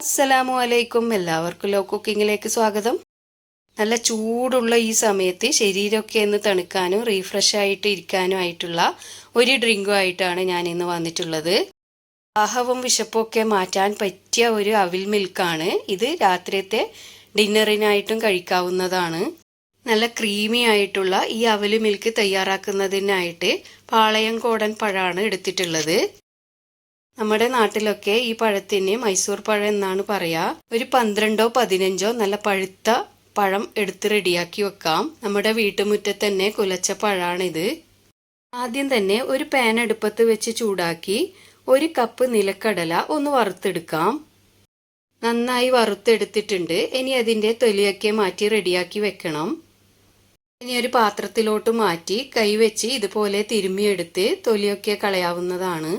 അസ്സലാമു അലൈക്കും. എല്ലാവർക്കും ലോ കുക്കിങ്ങിലേക്ക് സ്വാഗതം. നല്ല ചൂടുള്ള ഈ സമയത്ത് ശരീരമൊക്കെ ഒന്ന് തണുക്കാനും റീഫ്രഷ് ആയിട്ട് ഇരിക്കാനും ആയിട്ടുള്ള ഒരു ഡ്രിങ്കും ആയിട്ടാണ് ഞാൻ ഇന്ന് വന്നിട്ടുള്ളത്. ദാഹവും വിശപ്പൊക്കെ മാറ്റാൻ പറ്റിയ ഒരു അവിൽ മിൽക്കാണ് ഇത് രാത്രിയത്തെ ഡിന്നറിനായിട്ടും കഴിക്കാവുന്നതാണ്. നല്ല ക്രീമി ആയിട്ടുള്ള ഈ അവൽ മിൽക്ക് തയ്യാറാക്കുന്നതിനായിട്ട് പാളയം കോടൻ പഴമാണ് എടുത്തിട്ടുള്ളത്. നമ്മുടെ നാട്ടിലൊക്കെ ഈ പഴത്തിന് മൈസൂർ പഴം എന്നാണ് പറയാ. ഒരു പന്ത്രണ്ടോ പതിനഞ്ചോ നല്ല പഴുത്ത പഴം എടുത്ത് റെഡിയാക്കി വെക്കാം. നമ്മുടെ വീട്ടുമുറ്റത്ത് തന്നെ കുലച്ച പഴാണിത്. ആദ്യം തന്നെ ഒരു പാൻ അടുപ്പത്ത് വെച്ച് ചൂടാക്കി ഒരു കപ്പ് നിലക്കടല ഒന്ന് വറുത്തെടുക്കാം. നന്നായി വറുത്തെടുത്തിട്ടുണ്ട്. ഇനി അതിന്റെ തൊലിയൊക്കെ മാറ്റി റെഡിയാക്കി വെക്കണം. ഇനി ഒരു പാത്രത്തിലോട്ട് മാറ്റി കൈവച്ച് ഇതുപോലെ തിരുമ്മിയെടുത്ത് തൊലിയൊക്കെ കളയാവുന്നതാണ്.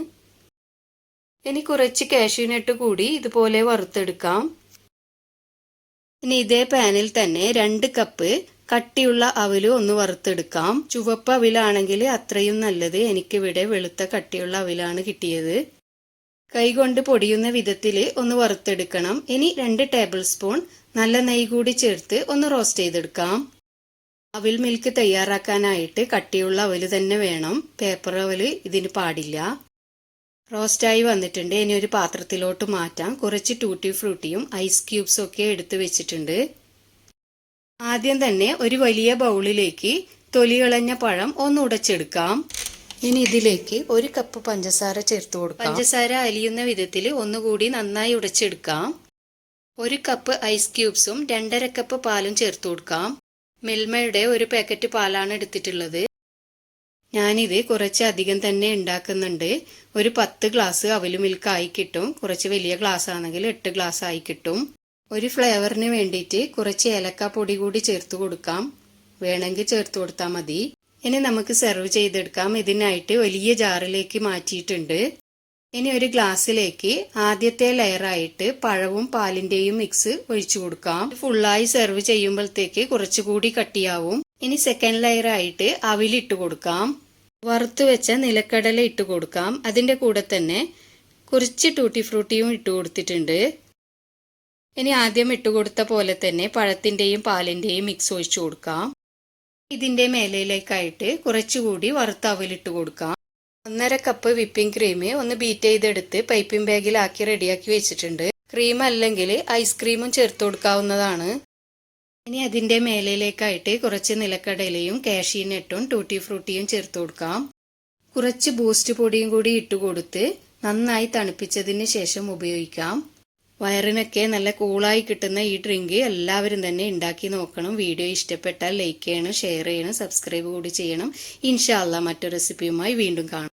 ഇനി കുറച്ച് കാഷ്യൂനട്ട് കൂടി ഇതുപോലെ വറുത്തെടുക്കാം. ഇനി ഇതേ പാനിൽ തന്നെ രണ്ട് കപ്പ് കട്ടിയുള്ള അവൽ ഒന്ന് വറുത്തെടുക്കാം. ചുവപ്പ് അവിലാണെങ്കിൽ അത്രയും നല്ലത് എനിക്കിവിടെ വെളുത്ത കട്ടിയുള്ള അവിലാണ് കിട്ടിയത്. കൈകൊണ്ട് പൊടിയുന്ന വിധത്തിൽ ഒന്ന് വറുത്തെടുക്കണം. ഇനി രണ്ട് ടേബിൾ സ്പൂൺ നല്ല നെയ്യ് കൂടി ചേർത്ത് ഒന്ന് റോസ്റ്റ് ചെയ്തെടുക്കാം. അവിൽ മിൽക്ക് തയ്യാറാക്കാനായിട്ട് കട്ടിയുള്ള അവൽ തന്നെ വേണം. പേപ്പർ അവൽ ഇതിന് പാടില്ല. റോസ്റ്റായി വന്നിട്ടുണ്ട്. ഇനി ഒരു പാത്രത്തിലോട്ട് മാറ്റാം. കുറച്ച് ടൂട്ടി ഫ്രൂട്ടിയും ഐസ് ക്യൂബ്സും ഒക്കെ എടുത്തു വെച്ചിട്ടുണ്ട്. ആദ്യം തന്നെ ഒരു വലിയ ബൗളിലേക്ക് തൊലി കളഞ്ഞ പഴം ഒന്ന് ഉടച്ചെടുക്കാം. ഇനി ഇതിലേക്ക് ഒരു കപ്പ് പഞ്ചസാര ചേർത്ത് കൊടുക്കാം. പഞ്ചസാര അലിയുന്ന വിധത്തിൽ ഒന്നുകൂടി നന്നായി ഉടച്ചെടുക്കാം. ഒരു കപ്പ് ഐസ് ക്യൂബ്സും രണ്ടര കപ്പ് പാലും ചേർത്ത് കൊടുക്കാം. മിൽമയുടെ ഒരു പാക്കറ്റ് പാലാണ് എടുത്തിട്ടുള്ളത്. ഞാനിത് കുറച്ച് അധികം തന്നെ ഉണ്ടാക്കുന്നുണ്ട്. ഒരു പത്ത് ഗ്ലാസ് അവൽ മിൽക്ക് ആയി കിട്ടും. കുറച്ച് വലിയ ഗ്ലാസ് ആണെങ്കിൽ എട്ട് ഗ്ലാസ് ആയി കിട്ടും. ഒരു ഫ്ലേവറിന് വേണ്ടിയിട്ട് കുറച്ച് ഏലക്ക പൊടി കൂടി ചേർത്ത് കൊടുക്കാം. വേണമെങ്കിൽ ചേർത്ത് കൊടുത്താൽ മതി. ഇനി നമുക്ക് സെർവ് ചെയ്തെടുക്കാം. ഇതിനായിട്ട് വലിയ ജാറിലേക്ക് മാറ്റിയിട്ടുണ്ട്. ഇനി ഒരു ഗ്ലാസ്സിലേക്ക് ആദ്യത്തെ ലെയറായിട്ട് പഴവും പാലിന്റെയും മിക്സ് ഒഴിച്ചു കൊടുക്കാം. ഫുള്ളായി സെർവ് ചെയ്യുമ്പോഴത്തേക്ക് കുറച്ചുകൂടി കട്ടിയാവും. ഇനി സെക്കൻഡ് ലെയർ ആയിട്ട് അവിലിട്ട് കൊടുക്കാം. വറുത്ത് വെച്ച നിലക്കടല ഇട്ട് കൊടുക്കാം. അതിന്റെ കൂടെ തന്നെ കുറച്ച് ടൂട്ടി ഫ്രൂട്ടിയും ഇട്ട് കൊടുത്തിട്ടുണ്ട്. ഇനി ആദ്യം ഇട്ട് കൊടുത്ത പോലെ തന്നെ പഴത്തിന്റെയും പാലിന്റെയും മിക്സ് ഒഴിച്ചു കൊടുക്കാം. ഇതിന്റെ മേലയിലേക്കായിട്ട് കുറച്ചുകൂടി വറുത്ത അവലിട്ട് കൊടുക്കാം. ഒന്നര കപ്പ് വിപ്പിംഗ് ക്രീം ഒന്ന് ബീറ്റ് ചെയ്തെടുത്ത് പൈപ്പിംഗ് ബാഗിലാക്കി റെഡിയാക്കി വെച്ചിട്ടുണ്ട്. ക്രീം അല്ലെങ്കിൽ ഐസ്ക്രീമും ചേർത്ത് കൊടുക്കാവുന്നതാണ്. ഇനി അതിന്റെ മേലയിലേക്കായിട്ട് കുറച്ച് നിലക്കടലയും കാഷ്യനട്ടും ടൂട്ടി ഫ്രൂട്ടിയും ചേർത്ത് കൊടുക്കാം. കുറച്ച് ബൂസ്റ്റ് പൊടിയും കൂടി ഇട്ട് കൊടുത്ത് നന്നായി തണുപ്പിച്ചതിന് ശേഷം ഉപയോഗിക്കാം. വയറിനൊക്കെ നല്ല കൂളായി കിട്ടുന്ന ഈ ഡ്രിങ്ക് എല്ലാവരും തന്നെ ഉണ്ടാക്കി നോക്കണം. വീഡിയോ ഇഷ്ടപ്പെട്ടാൽ ലൈക്ക് ചെയ്യണം ഷെയർ ചെയ്യണം സബ്സ്ക്രൈബ് കൂടി ചെയ്യണം. ഇൻഷാല്ല മറ്റു റെസിപ്പിയുമായി വീണ്ടും കാണാം.